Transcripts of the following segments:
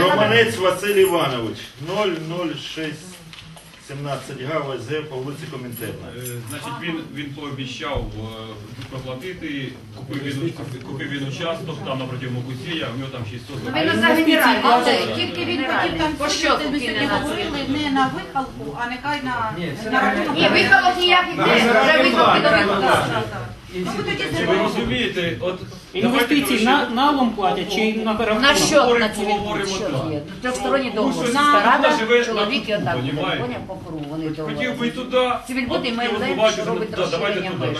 Романець Василь Іванович, 00617 га ОСГ по вулиці Комінтерна. Е, Значить, він, він пообіцяв е, проплатити, купив він, купив він участок там напроти Мокусія, у нього там 600 Ну, Він за генеральний, Але тільки він хотів там По що ми сьогодні говорили не на вихалку, а нехай на, Ні, на рахунок. Ні, виховок ніяких не, вже виховки до виховки. Ну, ви Чи ви розумієте, от Інвестиції на, налом платять чи на На рахунок? счет на телефон, Поговоримо що є. Трьохсторонній договор. Ну, що Сільська рада, чоловік і на отак. тут. Поняв по кругу, вони хотів би туди, Цивільбуд і от має хотів легше, побачити, що робить розширення меж.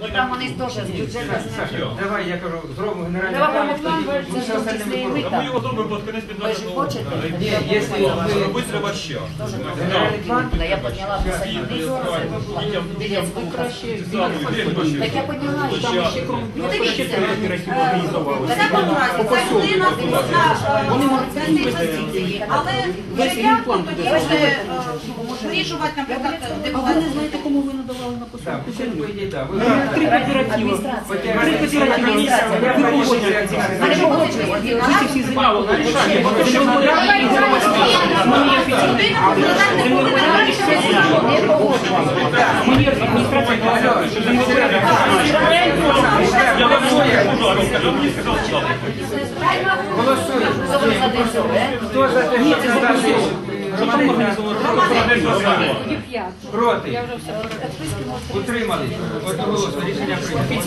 Бо там вони теж з бюджету. Давай, я кажу, зробимо генеральний Давай план, це ж числі і ми його зробимо під кінець Ви ж 15 року. хочете? Ні, якщо ви- Робити треба ще. Генеральний план, Я підняла посадні білець краще Так я підняла, і там ще. Ну, дивіться. В всякому разі, ця людина повинна Вони можуть цей інвестиції, але як тоді буде е, вирішувати, наприклад, А ви не знаєте, кому ви надавали на так, посадку Три. Адміністрація. Три кооператива. Адміністрація. Ви погоджуєте. Вони погоджують. Ці всі заяви нарішання. Землепорядки і громадські. Мені офіційно. Землепорядки все заяви. Не погоджують. Мені адміністрація Хто за десь, е? Хто за те, що там організовувати? Проти? Утримали. Одноголосно. Рішення прийнято.